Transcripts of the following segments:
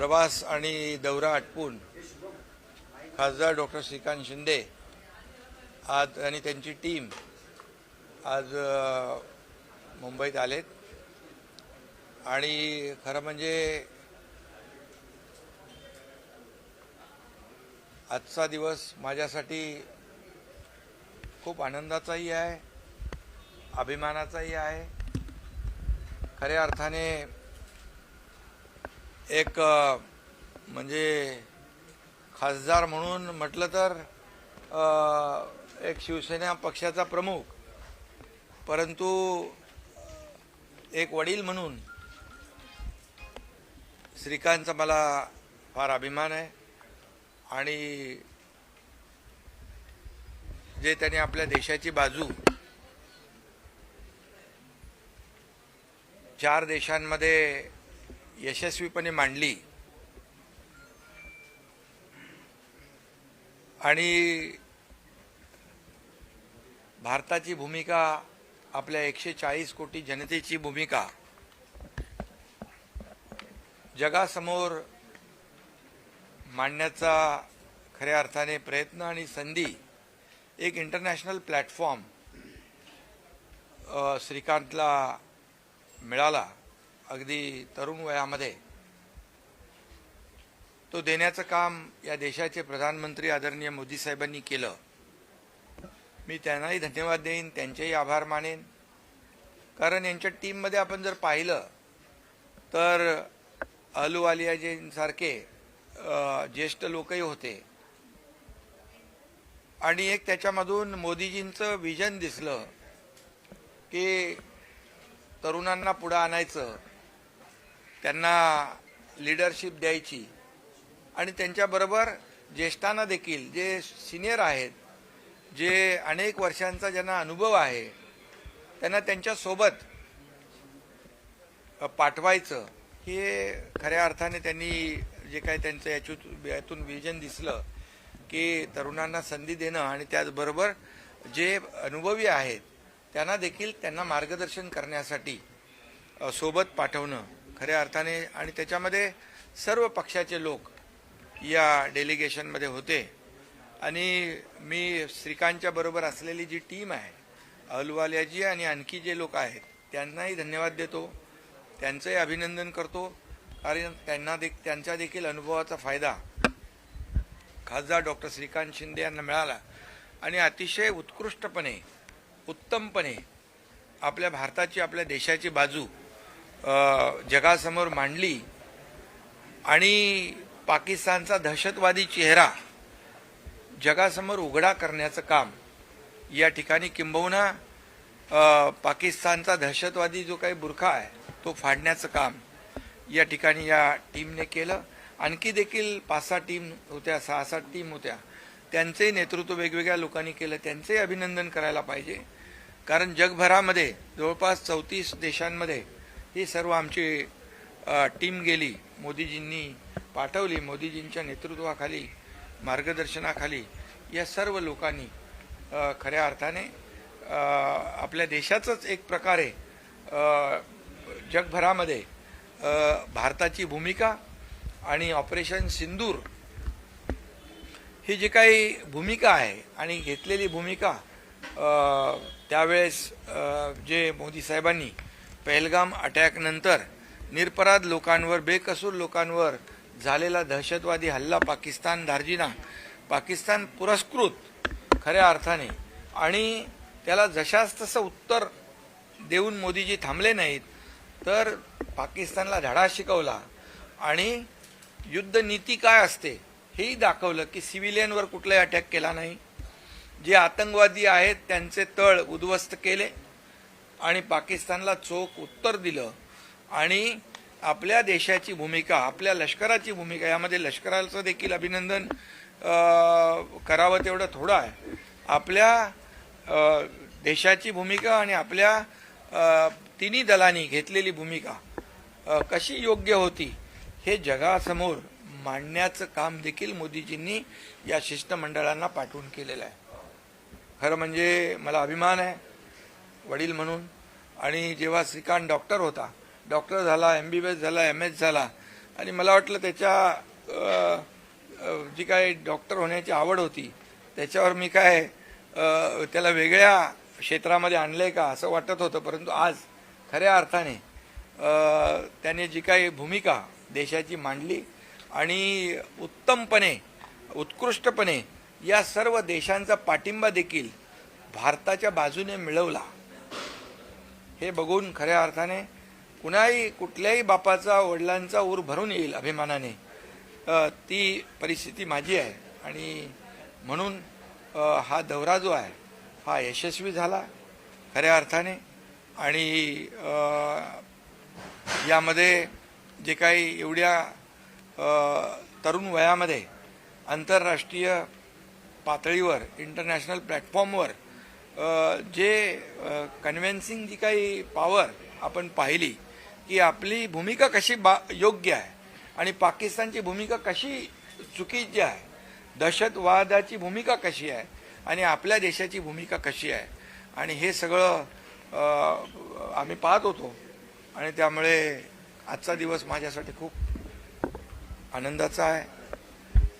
प्रवास आणि दौरा आटपून खासदार डॉक्टर श्रीकांत शिंदे आज आणि त्यांची टीम आज मुंबईत आलेत. आणि खरं म्हणजे आजचा दिवस माझ्यासाठी खूप आनंदाचाही आहे अभिमानाचाही आहे. खऱ्या अर्थाने एक म्हणजे खासदार म्हणून म्हटलं तर एक शिवसेना पक्षाचा प्रमुख परंतु एक वडील म्हणून श्रीकांतचा मला फार अभिमान आहे. आणि जे त्यांनी आपल्या देशाची बाजू चार देशांमध्ये यशस्वीपणे मांडली. आणि भारताची भूमिका आपल्या एकशे चाळीस कोटी जनतेची भूमिका जगासमोर मांडण्याचा खऱ्या अर्थाने प्रयत्न आणि संधी एक इंटरनॅशनल प्लॅटफॉर्म श्रीकांतला मिळाला. अगदी तरुण वयामध्ये तो देण्याचं काम या देशाचे प्रधानमंत्री आदरणीय मोदी साहेबांनी केलं. मी त्यांनाही धन्यवाद देईन त्यांचेही आभार मानेन. कारण यांच्या टीममध्ये आपण जर पाहिलं तर अहलुवालियाजींसारखे ज्येष्ठ लोकही होते. आणि एक त्याच्यामधून मोदीजींचं विजन दिसलं की तरुणांना पुढं आणायचं. त्यांना लिडरशिप द्यायची. आणि त्यांच्याबरोबर ज्येष्ठांना देखील जे सिनियर आहेत जे अनेक वर्षांचा ज्यांना अनुभव आहे त्यांना त्यांच्यासोबत पाठवायचं. हे खऱ्या अर्थाने त्यांनी जे काही त्यांचं याच्यात यातून विजन दिसलं की तरुणांना संधी देणं आणि त्याचबरोबर जे अनुभवी आहेत त्यांना देखील त्यांना मार्गदर्शन करण्यासाठी सोबत पाठवणं. खऱ्या अर्थाने आणि त्याच्यामध्ये सर्व पक्षाचे लोक या डेलिगेशनमध्ये होते. आणि मी श्रीकांतच्या बरोबर असलेली जी टीम आहे अहलुवालियाजी आणि आणखी जे लोक आहेत त्यांनाही धन्यवाद देतो. त्यांचंही अभिनंदन करतो. कारण त्यांना दे त्यांच्या देखील अनुभवाचा फायदा खासदार डॉक्टर श्रीकांत शिंदे यांना मिळाला. आणि अतिशय उत्कृष्टपणे उत्तमपणे आपल्या भारताची आपल्या देशाची बाजू जगासमोर मांडली आणि पाकिस्तानचा दहशतवादी चेहरा जगासमोर उघडा करण्याचं काम या ठिकाणी किंबहुना पाकिस्तानचा दहशतवादी जो काही बुरखा आहे तो फाडण्याचं काम या ठिकाणी या टीमने केलं. आणखी देखील पाच सहा टीम होत्या सहा सात टीम होत्या. त्यांचंही नेतृत्व वेगवेगळ्या लोकांनी केलं. त्यांचंही अभिनंदन करायला पाहिजे. कारण जगभरामध्ये जवळपास चौतीस देशांमध्ये ही सर्व आमची टीम गेली मोदीजींनी पाठवली मोदीजींच्या नेतृत्वाखाली मार्गदर्शनाखाली या सर्व लोकांनी खऱ्या अर्थाने आपल्या देशाचंच एक प्रकारे जगभरामध्ये भारताची भूमिका आणि ऑपरेशन सिंदूर ही जी काही भूमिका आहे आणि घेतलेली भूमिका त्यावेळेस जे मोदी साहेबांनी पहलगाम अटॅकनंतर निरपराध लोकांवर बेकसूर लोकांवर झालेला दहशतवादी हल्ला पाकिस्तान धार्जिना पाकिस्तान पुरस्कृत खऱ्या अर्थाने. आणि त्याला जशास तसं उत्तर देऊन मोदीजी थांबले नाहीत तर पाकिस्तानला धडा शिकवला. आणि युद्ध नीती काय असते हेही दाखवलं की सिव्हिलियनवर कुठलाही अटॅक केला नाही. जे आतंकवादी आहेत त्यांचे तळ उद्ध्वस्त केले. आणि पाकिस्तानला चोख उत्तर दिलं आणि आपल्या देशाची भूमिका आपल्या लष्कराची भूमिका यामध्ये लष्कराचं देखील अभिनंदन करावं तेवढं थोडं आहे. आपल्या देशाची भूमिका आणि आपल्या तिन्ही दलांनी घेतलेली भूमिका कशी योग्य होती हे जगासमोर मांडण्याचं काम देखील मोदीजींनी या शिष्टमंडळांना पाठवून केलेलं आहे. खरं म्हणजे मला अभिमान आहे. वडील म्हणून. आणि जेव्हा श्रीकांत डॉक्टर होता डॉक्टर झाला एम बी बी एस झाला एम एस झाला आणि मला वाटलं त्याच्या जी काय डॉक्टर होण्याची आवड होती त्याच्यावर मी काय त्याला वेगळ्या क्षेत्रामध्ये आणलं आहे का असं वाटत होतं परंतु आज खऱ्या अर्थाने त्याने जी काही भूमिका देशाची मांडली आणि उत्तमपणे उत्कृष्टपणे या सर्व देशांचा पाठिंबा देखील भारताच्या बाजूने मिळवला. हे बघून खऱ्या अर्थाने कुणाही कुठल्याही बापाचा वडिलांचा ऊर भरून येईल अभिमानाने. ती परिस्थिती माझी आहे. आणि म्हणून हा दौरा जो आहे हा यशस्वी झाला खऱ्या अर्थाने. आणि यामध्ये जे काही एवढ्या तरुण वयामध्ये आंतरराष्ट्रीय पातळीवर इंटरनॅशनल प्लॅटफॉर्मवर जे कन्व्हेन्सिंग जी काही पॉवर आपण पाहिली की आपली भूमिका कशी बा योग्य आहे आणि पाकिस्तानची भूमिका कशी चुकीची आहे दहशतवादाची भूमिका कशी आहे आणि आपल्या देशाची भूमिका कशी आहे. आणि हे सगळं आम्ही पाहत होतो आणि त्यामुळे आजचा दिवस माझ्यासाठी खूप आनंदाचा आहे.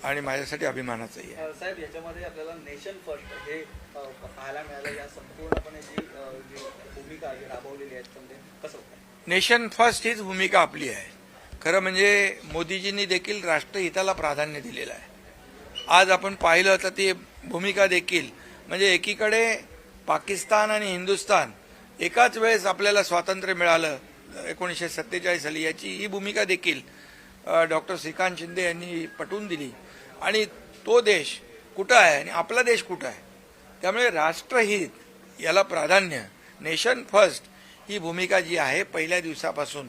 आणि माझ्यासाठी अभिमानाचाही आहे. साहेब याच्यामध्ये आपल्याला नेशन फर्स्ट हे पाहायला मिळालं. या संपूर्णपणे जी भूमिका राबवलेली आहे त्यामध्ये कसं नेशन फर्स्ट हीच भूमिका आपली आहे. खरं म्हणजे मोदीजींनी देखील राष्ट्रहिताला प्राधान्य दिलेलं आहे. आज आपण पाहिलं तर ती भूमिका देखील म्हणजे एकीकडे पाकिस्तान आणि हिंदुस्थान एकाच वेळेस आपल्याला स्वातंत्र्य मिळालं एकोणीसशे सत्तेचाळीस साली याची ही भूमिका देखील डॉक्टर श्रीकांत शिंदे यांनी पटवून दिली. आणि तो देश कुठं आहे आणि आपला देश कुठं आहे? त्यामुळे राष्ट्रहित याला प्राधान्य नेशन फर्स्ट ही भूमिका जी आहे पहिल्या दिवसापासून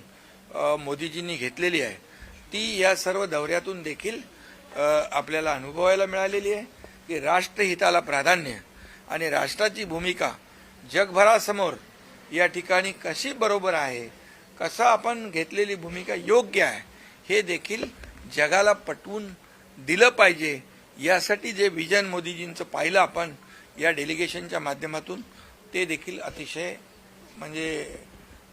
मोदीजींनी घेतलेली आहे. ती या सर्व दौऱ्यातून देखील आपल्याला अनुभवायला मिळालेली आहे की राष्ट्रहिताला प्राधान्य आणि राष्ट्राची भूमिका जगभरासमोर या ठिकाणी कशी बरोबर आहे कसं आपण घेतलेली भूमिका योग्य आहे हे देखील जगाला पटवून दिलं पाहिजे यासाठी जे विजन मोदीजींचं पाहिलं आपण या डेलिगेशनच्या माध्यमातून ते देखील अतिशय म्हणजे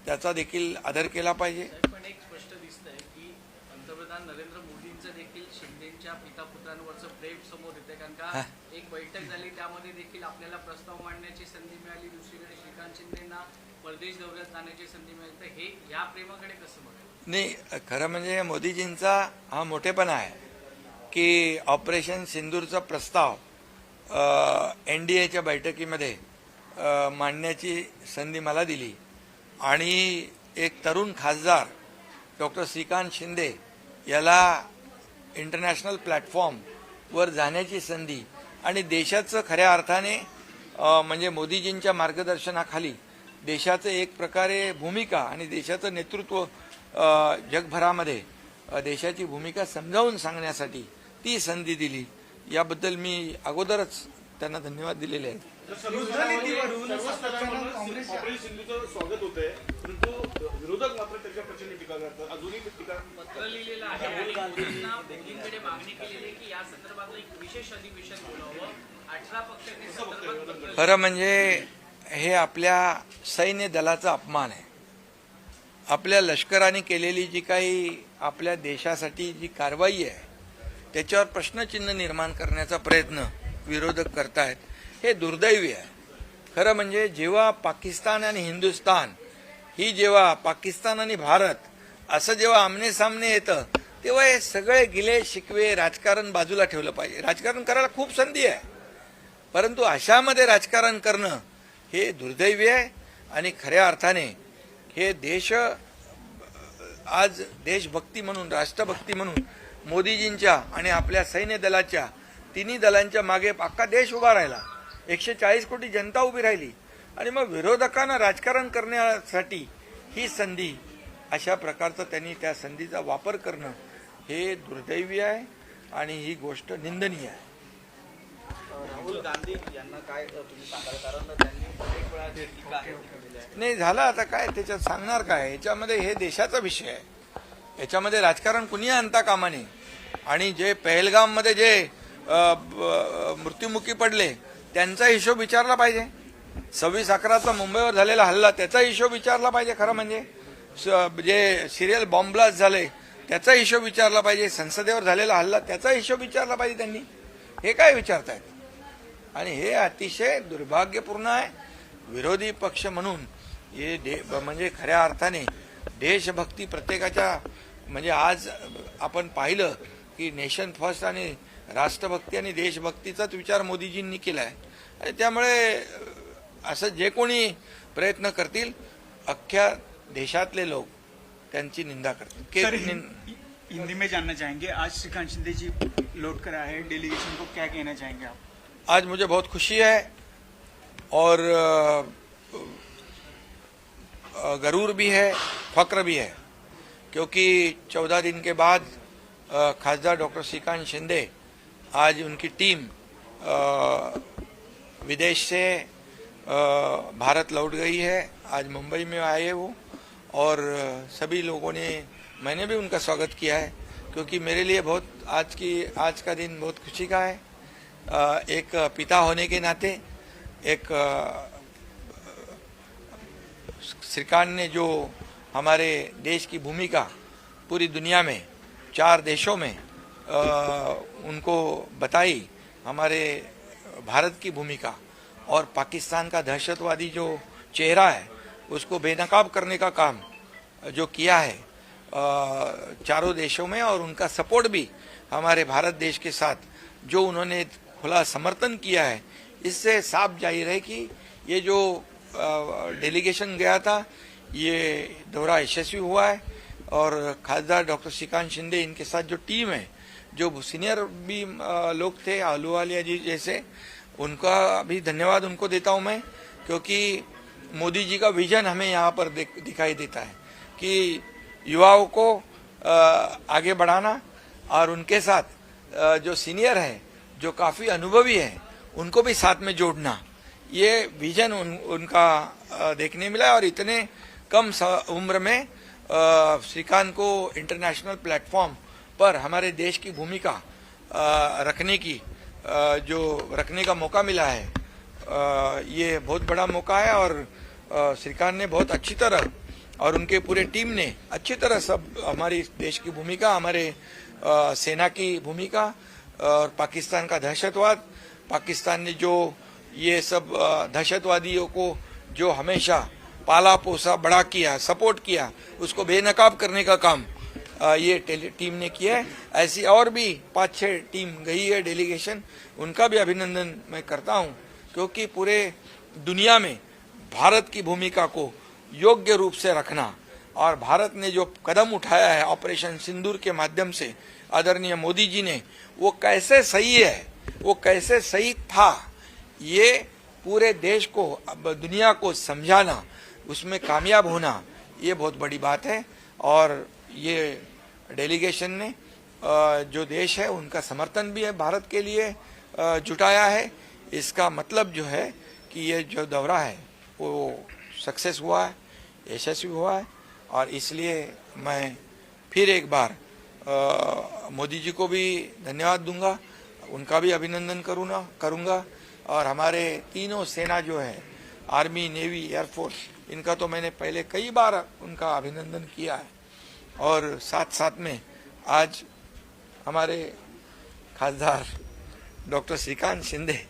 त्याचा देखील आदर केला पाहिजे. पण एक स्पष्ट दिसतंय की पंतप्रधान नरेंद्र मोदींचं देखील शिंदेच्या पिता पुत्रांवरचं प्रेम समोर येते कारण. का एक बैठक झाली त्यामध्ये देखील आपल्याला प्रस्ताव मांडण्याची संधी मिळाली. दुसरीकडे श्रीकांत शिंदेना परदेश दौऱ्यात जाण्याची संधी मिळाली. तर हे या प्रेमाकडे कसं बघायचं? नाही खरं म्हणजे मोदीजींचा हा मोठेपणा आहे. की ऑपरेशन सिंदूरचा प्रस्ताव एन डी एच्या बैठकीमध्ये मांडण्याची संधी मला दिली. आणि एक तरुण खासदार डॉक्टर श्रीकांत शिंदे याला इंटरनॅशनल प्लॅटफॉर्मवर जाण्याची संधी आणि देशाचं खऱ्या अर्थाने म्हणजे मोदीजींच्या मार्गदर्शनाखाली देशाचं एक प्रकारे भूमिका आणि देशाचं नेतृत्व जगभरामध्ये देशाची भूमिका समजावून सांगण्यासाठी ती संधी दिली. याबद्दल मी अगोदरच त्यांना धन्यवाद दिलेले आहेत. युद्धनीतीवरून काँग्रेस ऑपरेशन सिंधूचं स्वागत होतंय. परंतु विरोधक मात्र त्याच्या प्रचंड टीका करतात. अजूनही ते टीका पत्र लिहिलेलं आहे आणि मोदींना मोदींकडे मागणी केलेली आहे की या संदर्भातलं एक विशेष अधिवेशन बोलावं. अठरा पक्षांनी संदर्भात पत्र खरं म्हणजे हे आपल्या सैन्य दलाचा अपमान आहे. आपल्या लष्कराने केलेली जी काही आपल्या देशासाठी जी कारवाई आहे त्याच्यावर प्रश्नचिन्ह निर्माण करण्याचा प्रयत्न विरोधक करतायत. हे दुर्दैवी आहे. खरं म्हणजे जेव्हा पाकिस्तान आणि हिंदुस्तान ही जेव्हा पाकिस्तान आणि भारत असं जेव्हा आमने सामने येतं तेव्हा हे सगळे गिले शिकवे राजकारण बाजूला ठेवलं पाहिजे. राजकारण करायला खूप संधी आहे. परंतु अशामध्ये राजकारण करणं हे दुर्दैवी आहे आणि खऱ्या अर्थाने हे देश आज देशभक्ती म्हणून राष्ट्रभक्ती म्हणून मोदीजींच्या आणि आपल्या सैन्य दलाच्या तिन्ही दलांच्या मागे अख्खा देश उभा राहिला. एकशे चाळीस कोटी जनता उभी राहिली. आणि मग विरोधकांना राजकारण करण्यासाठी ही संधी अशा प्रकारचं त्यांनी त्या संधीचा वापर करणं हे दुर्दैवी आहे आणि ही गोष्ट निंदनीय आहे. राहुल गांधी यांना काय अ, तुम्ही सांगाल? कारण त्यांनी अनेक वेळा जी टीका आहे ती केलेली आहे. नाही झालं आता काय? त्याच्यात सांगणार काय? याच्यामध्ये हे देशाचा विषय आहे. याच्यामध्ये राजकारण कुणी आणता कामा नये. आणि जे पहलगाममध्ये जे मृत्युमुखी पडले त्यांचा हिशोब विचारला पाहिजे. सव्वीस अकराचा मुंबईवर झालेला हल्ला त्याचा हिशोब विचारला पाहिजे खरं म्हणजे. स- जे सिरियल बॉम्ब्लास्ट झाले त्याचा हिशोब विचारला पाहिजे. संसदेवर झालेला हल्ला त्याचा हिशोब विचारला पाहिजे त्यांनी. हे काय विचारतायत? आणि हे अतिशय दुर्भाग्यपूर्ण आहे. विरोधी पक्ष म्हणून हे दे म्हणजे खऱ्या अर्थाने देशभक्ती प्रत्येकाच्या म्हणजे आज आपण पाहिलं की नेशन फर्स्ट आणि राष्ट्रभक्ती आणि देशभक्तीचाच विचार मोदीजींनी केला आहे आणि त्यामुळे असं जे कोणी प्रयत्न करतील अख्ख्या देशातले लोक त्यांची निंदा करतील. हिंदी में जानना चाहेंगे आज श्रीकांत शिंदे जी लौट कर आए हैं डेलीगेशन को क्या कहना चाहेंगे आप? आज मुझे बहुत खुशी है और गरूर भी है फक्र भी है क्योंकि चौदह दिन के बाद खासदार डॉक्टर श्रीकांत शिंदे आज उनकी टीम विदेश से भारत लौट गई है। आज मुंबई में आए वो। और सभी लोगों ने, मैंने भी उनका स्वागत किया है, क्योंकि मेरे लिए बहुत, आज की, आज का दिन बहुत खुशी का है। एक पिता होने के नाते, एक श्रीकांत ने जो हमारे देश की भूमिका पूरी दुनिया में चार देशों में अ, उनको बताई हमारे भारत की भूमिका और पाकिस्तान का दहशतवादी जो चेहरा है उसको बेनकाब करने का काम जो किया है चारों देशों में और उनका सपोर्ट भी हमारे भारत देश के साथ जो उन्होंने खुला समर्थन किया है इससे साफ़ ज़ाहिर है कि ये जो डेलीगेशन गया था ये दौरा यशस्वी हुआ है। और खासदार डॉक्टर श्रीकांत शिंदे इनके साथ जो टीम है जो सीनियर भी लोग थे आलूवालिया जी जैसे उनका भी धन्यवाद उनको देता हूँ मैं क्योंकि मोदी जी का विजन हमें यहाँ पर दिखाई देता है कि युवाओं को आगे बढ़ाना और उनके साथ जो सीनियर है जो काफ़ी अनुभवी है उनको भी साथ में जोड़ना। ये विजन उन, उनका देखने मिला और इतने कम उम्र में श्रीकांत को इंटरनेशनल प्लेटफॉर्म पर हमारे देश की भूमिका रखने की जो रखने का मौका मिला है ये बहुत बड़ा मौका है और श्रीकांत ने बहुत अच्छी तरह और उनके पूरे टीम ने अच्छी तरह सब हमारी देश की भूमिका, हमारे सेना की भूमिका और पाकिस्तान का दहशतवाद, पाकिस्तान ने जो ये सब दहशतवादियों को जो हमेशा पाला पोसा, बड़ा किया, सपोर्ट किया, उसको बेनकाब करने का काम ये टीम ने किया है। ऐसी और भी पाँच छह टीम गई है, डेलीगेशन, उनका भी अभिनंदन मैं करता हूँ, क्योंकि पूरे दुनिया में भारत की भूमिका को योग्य रूप से रखना और भारत ने जो कदम उठाया है ऑपरेशन सिंदूर के माध्यम से, आदरणीय मोदी जी ने, वो कैसे सही है, वो कैसे सही था, ये पूरे देश को दुनिया को समझाना उसमें कामयाब होना, ये बहुत बड़ी बात है। और ये डेलीगेशन ने जो देश है, उनका समर्थन भी है, भारत के लिए जुटाया है। इसका मतलब जो है कि ये जो दौरा है, वो सक्सेस हुआ है, यशस्वी हुआ है। और इसलिए मैं फिर एक बार मोदी जी को भी धन्यवाद दूँगा, उनका भी अभिनंदन करूँगा करूँगा। और हमारे तीनों सेना जो है आर्मी, नेवी एयरफोर्स इनका तो मैंने पहले कई बार उनका अभिनंदन किया है। और साथ साथ में आज हमारे खासदार डॉक्टर श्रीकांत शिंदे,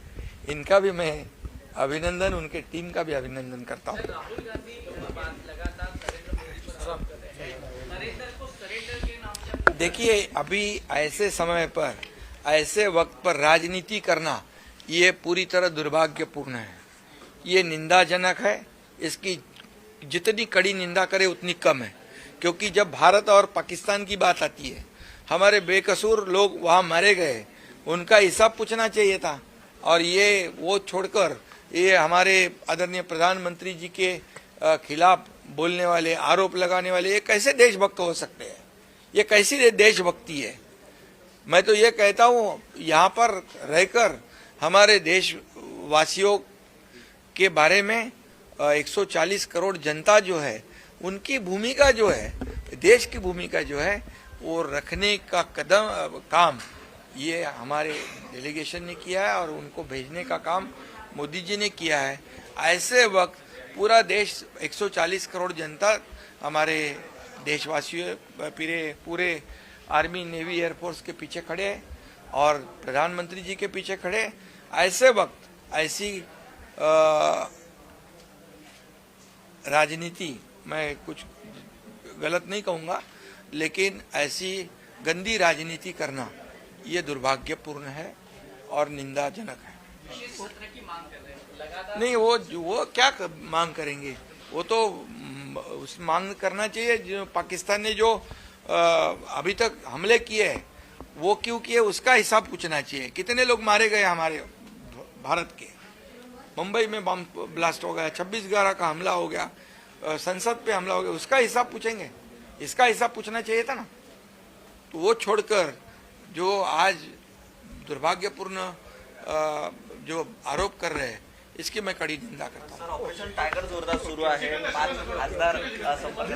इनका भी मैं अभिनंदन, उनके टीम का भी अभिनंदन करता हूँ। देखिए, अभी ऐसे समय पर, ऐसे वक्त पर राजनीति करना, ये पूरी तरह दुर्भाग्यपूर्ण है। ये निंदाजनक है। इसकी जितनी कड़ी निंदा करे, उतनी कम है। क्योंकि जब भारत और पाकिस्तान की बात आती है, हमारे बेकसूर लोग वहाँ मारे गए। उनका हिसाब पूछना चाहिए था। और ये, वो छोड़कर, ये हमारे आदरणीय प्रधानमंत्री जी के खिलाफ बोलने वाले, आरोप लगाने वाले, ये कैसे देशभक्त हो सकते हैं? ये कैसी देशभक्ति है? मैं तो ये कहता हूँ, यहाँ पर रहकर हमारे देशवासियों के बारे में अ, 140 करोड़ जनता जो है उनकी भूमिका जो है देश की भूमिका जो है वो रखने का कदम काम ये हमारे डेलीगेशन ने किया है और उनको भेजने का काम मोदी जी ने किया है। ऐसे वक्त पूरा देश 140 करोड़ जनता हमारे देशवासियों पूरे पूरे आर्मी नेवी एयरफोर्स के पीछे खड़े हैं और प्रधानमंत्री जी के पीछे खड़े ऐसे वक्त ऐसी राजनीति मैं कुछ गलत नहीं कहूँगा लेकिन ऐसी गंदी राजनीति करना ये दुर्भाग्यपूर्ण है और निंदाजनक है। कर नहीं वो वो क्या क- मांग करेंगे? वो तो उस मांग करना चाहिए जो पाकिस्तान ने जो अ, अभी तक हमले किए हैं वो क्यों किए उसका हिसाब पूछना चाहिए। कितने लोग मारे गए हमारे भारत के? मुंबई में बम ब्लास्ट हो गया, छब्बीस ग्यारह का हमला हो गया संसद पे हमला हो गया, उसका हिसाब पूछेंगे। इसका हिसाब पूछना चाहिए था ना। तो वो छोड़कर जो आज दुर्भाग्यपूर्ण जो आरोप कर रहे हैं, इसकी मैं कड़ी निंदा करता हूँ। ऑपरेशन जोरदार संपर्क